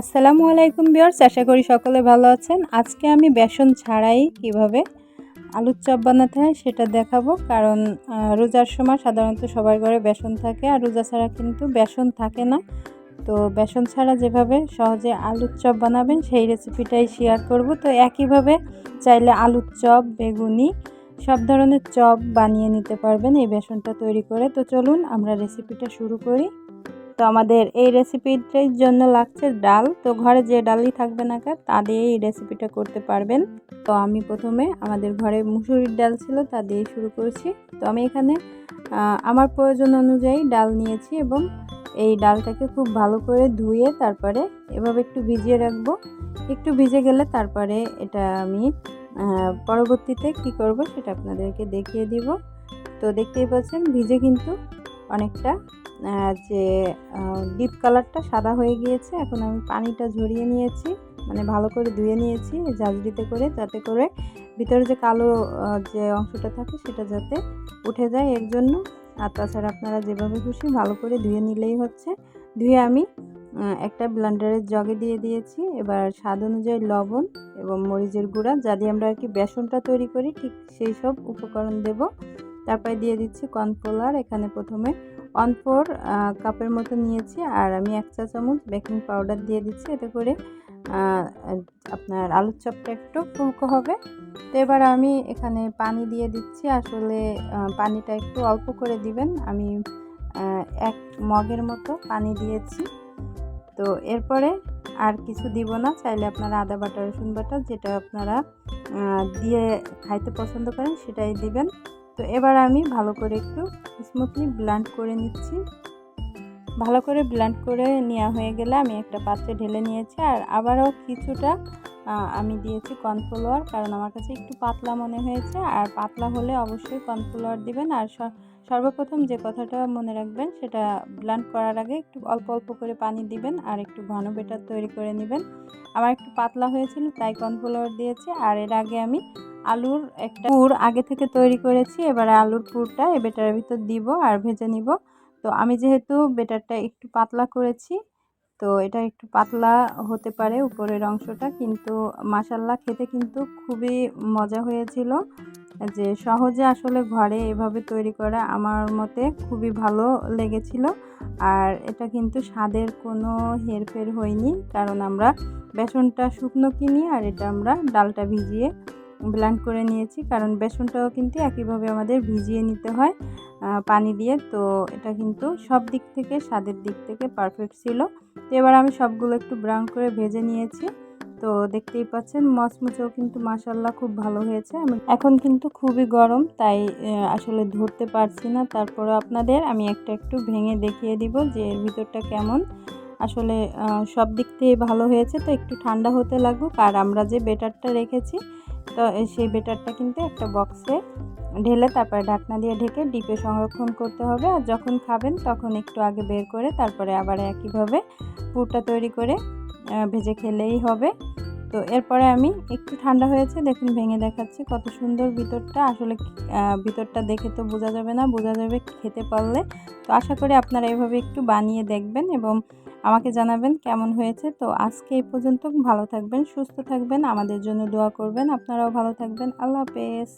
আসসালামু আলাইকুম বিয়ার্স আশা করি সকলে ভালো আছেন। আজকে আমি বেসন ছাড়াই কীভাবে আলুর চপ বানাতে হয় সেটা দেখাবো। কারণ রোজার সময় সাধারণত সবার ঘরে বেসন থাকে, আর রোজা ছাড়া কিন্তু বেসন থাকে না। তো বেসন ছাড়া যেভাবে সহজে আলুর চপ বানাবেন, সেই রেসিপিটাই শেয়ার করব। তো একইভাবে চাইলে আলুর চপ, বেগুনি, সব ধরনের চপ বানিয়ে নিতে পারবেন এই বেসনটা তৈরি করে। তো চলুন আমরা রেসিপিটা শুরু করি। তো আমাদের এই রেসিপিটার জন্য লাগছে ডাল। তো ঘরে যে ডালই থাকবে না কেন, তা দিয়ে এই রেসিপিটা করতে পারবেন। তো আমি প্রথমে আমাদের ঘরে মুসুরির ডাল ছিল, তা দিয়ে শুরু করেছি। তো আমি এখানে আমার প্রয়োজন অনুযায়ী ডাল নিয়েছি এবং এই ডালটাকে খুব ভালো করে ধুয়ে তারপরে এভাবে একটু ভিজিয়ে রাখব। একটু ভিজে গেলে তারপরে এটা আমি পরবর্তীতে কি করব সেটা আপনাদেরকে দেখিয়ে দিব। তো দেখতেই পাচ্ছেন, ভিজে কিন্তু অনেকটা যে ডিপ কালারটা সাদা হয়ে গিয়েছে। এখন আমি পানিটা ঝরিয়ে নিয়েছি মানে ভালো করে ধুয়ে নিয়েছি ঝাঁঝরিতে করে, যাতে করে ভিতরে যে কালো যে অংশটা থাকে সেটা যাতে উঠে যায় এর জন্য। আর তাছাড়া আপনারা যেভাবে খুশি ভালো করে ধুয়ে নিলেই হচ্ছে। ধুয়ে আমি একটা ব্লান্ডারের জগে দিয়ে দিয়েছি। এবার স্বাদ অনুযায়ী লবণ এবং মরিচের গুঁড়া। যা দিয়ে আমরা আর কি বেসনটা তৈরি করি, ঠিক সেই সব উপকরণ দেব। তারপরে দিয়ে দিচ্ছি কর্নফ্লাওয়ার। এখানে প্রথমে ওয়ান ফোর কাপের মতো নিয়েছি আর আমি এক চা চামচ বেকিং পাউডার দিয়ে দিচ্ছি। এতে করে আপনার আলুর চপটা একটু ফুলকো হবে। তো এবার আমি এখানে পানি দিয়ে দিচ্ছি। আসলে পানিটা একটু অল্প করে দিবেন। আমি এক মগের মতো পানি দিয়েছি। তো এরপরে আর কিছু দিব না। চাইলে আপনারা আদা বাটা, রসুন বাটা যেটা আপনারা দিয়ে খাইতে পছন্দ করেন সেটাই দিবেন। তো এবার আমি ভালো করে একটু স্মুথলি ব্লেন্ড করে নিচ্ছি। ভালো করে ব্লেন্ড করে নেওয়া হয়ে গেলে আমি একটা পাত্রে ঢেলে নিয়েছি আর আবারও কিছুটা আমি দিয়েছি কর্নফ্লাওয়ার কারণ আমার কাছে একটু পাতলা মনে হয়েছে আর পাতলা হলে অবশ্যই কর্নফ্লাওয়ার দিবেন আর সর্বপ্রথম যে কথাটা মনে রাখবেন সেটা ব্লেন্ড করার আগে একটু অল্প অল্প করে পানি দিবেন আর একটু ঘন বেটার তৈরি করে নেবেন। আমার একটু পাতলা হয়েছিল তাই কর্নফ্লাওয়ার দিয়েছি আর এর আগে আমি আলুর একটা পুর আগে থেকে তৈরি করেছি, এবারে আলুর পুরটা এ বেটারের ভিতর দিব আর ভেজে নিব। তো আমি যেহেতু বেটারটা একটু পাতলা করেছি, তো এটা একটু পাতলা হতে পারে উপরের অংশটা, কিন্তু মাসাল্লা খেতে কিন্তু খুবই মজা হয়েছিল। যে সহজে আসলে ঘরে এভাবে তৈরি করা আমার মতে খুবই ভালো লেগেছিল। আর এটা কিন্তু স্বাদের কোনো হেরফের হয়নি, কারণ আমরা বেসনটা শুকনো কিনি আর এটা আমরা ডালটা ভিজিয়ে ব্লেন্ড করে নিয়েছি, কারণ বেসনটাও কিন্তু একইভাবে আমাদের ভিজিয়ে নিতে হয় পানি দিয়ে। তো এটা কিন্তু সব দিক থেকে, স্বাদের দিক থেকে পারফেক্ট ছিল। তো এবার আমি সবগুলো একটু ব্রাউন করে ভেজে নিয়েছি। তো দেখতেই পাচ্ছেন, মচমচেও কিন্তু মাসাল্লাহ খুব ভালো হয়েছে। আমি এখন কিন্তু খুবই গরম, তাই আসলে ধরতে পারছি না। তারপরে আপনাদের আমি একটা একটু ভেঙে দেখিয়ে দিব যে এর ভিতরটা কেমন। আসলে সব দিক থেকে ভালো হয়েছে, তো একটু ঠান্ডা হতে লাগুক। আর আমরা যে বেটারটা রেখেছি তো সেই বেটারটা কিন্তু একটা বক্সে ঢেলে তারপরে ঢাকনা দিয়ে ঢেকে ডিপে সংরক্ষণ করতে হবে। আর যখন খাবেন তখন একটু আগে বের করে তারপরে আবার একইভাবে পুরটা তৈরি করে ভেজে খেলেই হবে। তো এরপরে আমি একটু ঠান্ডা হয়েছে, দেখুন ভেঙে দেখাচ্ছি কত সুন্দর ভিতরটা। আসলে ভিতরটা দেখে তো বোঝা যাবে না, বোঝা যাবে খেতে পারলে। তো আশা করি আপনারা এভাবে একটু বানিয়ে দেখবেন এবং আমাকে জানাবেন কেমন হয়েছে। তো আজকে এই পর্যন্ত ভালো থাকবেন, সুস্থ থাকবেন, আমাদের জন্য দোয়া করবেন। আপনারাও ভালো থাকবেন। আল্লাহ হাফেজ।